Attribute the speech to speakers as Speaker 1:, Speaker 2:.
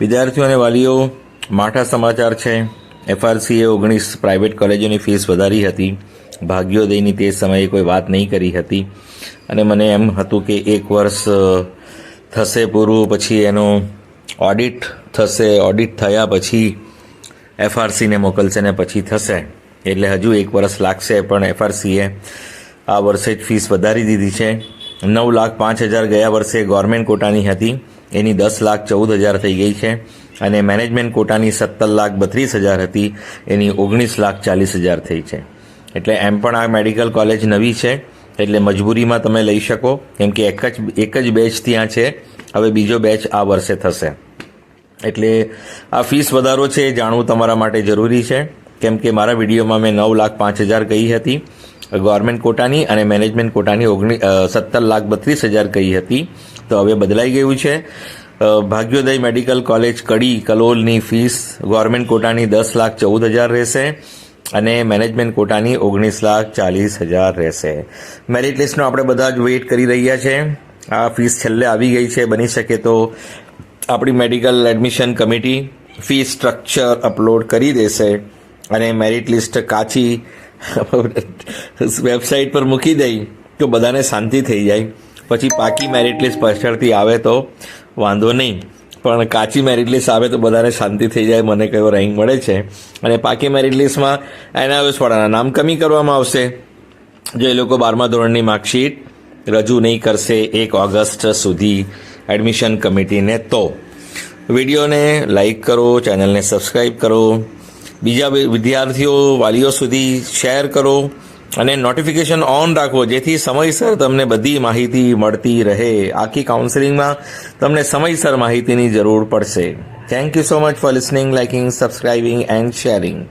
Speaker 1: વિદ્યાર્થીઓ અને વાલીઓ, માઠા સમાચાર છે. એફઆરસીએ ઓગણીસ પ્રાઇવેટ કોલેજોની ફીસ વધારી હતી. ભાગ્યોદયની તે સમયે કોઈ વાત નહીં કરી હતી. અને મને એમ હતું કે એક વર્ષ થશે પૂરું, પછી એનો ઓડિટ થશે. ઓડિટ થયા પછી એફઆરસીને મોકલશે ને પછી થશે. એટલે હજુ એક વર્ષ લાગશે, પણ એફઆરસીએ આ વર્ષે જ ફીસ વધારી દીધી છે. નવ લાખ પાંચ હજાર ગયા વર્ષે ગવર્મેન્ટ કોટાની હતી. એની દસ લાખ ચૌદ હજાર થઈ ગઈ છે અને મેનેજમેન્ટ કોટાની સત્તર લાખ બત્રીસ હજાર હતી, એની ઓગણીસ લાખ ચાલીસ હજાર થઈ છે. એટલે એમ પણ આ મેડિકલ કોલેજ નવી છે, એટલે મજબૂરીમાં તમે લઈ શકો, કેમ કે એક જ એક જ બેચ ત્યાં છે, હવે બીજો બેચ આ વર્ષે થશે. એટલે આ ફીસ વધારો છે એ જાણવું તમારા માટે જરૂરી છે, કેમ કે મારા વિડીયોમાં મેં નવ લાખ પાંચ હજાર કહી હતી, ગવર્મેન્ટ કોટાની અને મેનેજમેન્ટ કોટાની ઓગણી સત્તર લાખ બત્રીસ હજાર કહી હતી તો હવે બદલાઈ ગયું છે. ભાગ્યોદય મેડિકલ કોલેજ કડી કલોલની ફીસ ગવર્મેન્ટ કોટાની દસ લાખ ચૌદ હજાર રહેશે અને મેનેજમેન્ટ કોટાની ઓગણીસ લાખ ચાલીસ હજાર રહેશે. મેરિટ લિસ્ટનો આપણે બધા જ વેઇટ કરી રહ્યા છે. આ ફીસ છેલ્લે આવી ગઈ છે, બની શકે તો આપણી medical admission committee fee structure upload કરી દેશે અને મેરિટ લિસ્ટ કાચી વેબસાઇટ પર મૂકી દઈ તો બધાને શાંતિ થઈ જાય. પછી પાકી મેરિટ લિસ્ટ પાછળથી આવે તો વાંધો નહીં. પણ કાચી મેરિટ લિસ્ટ આવે તો બધાને શાંતિ થઈ જાય, મને કયો રેન્ક મળે છે. અને પાકી મેરિટ લિસ્ટમાં એનઆઈએસવાળાના નામ કમી કરવામાં આવશે. જો એ લોકો બારમા ધોરણની માર્કશીટ રજૂ નહીં કરશે એક ઓગસ્ટ સુધી એડમિશન કમિટીને તો. વિડીયોને લાઈક કરો, ચેનલને સબસ્ક્રાઈબ કરો. બીજા વિદ્યાર્થીઓ, વાલીઓ સુધી શેર કરો. અને નોટિફિકેશન ઓન રાખો જેથી સમયસર તમને બધી માહિતી મળતી રહે. આખી કાઉન્સેલિંગમાં તમને સમયસર માહિતીની જરૂર પડશે. Thank you so much for listening liking subscribing and sharing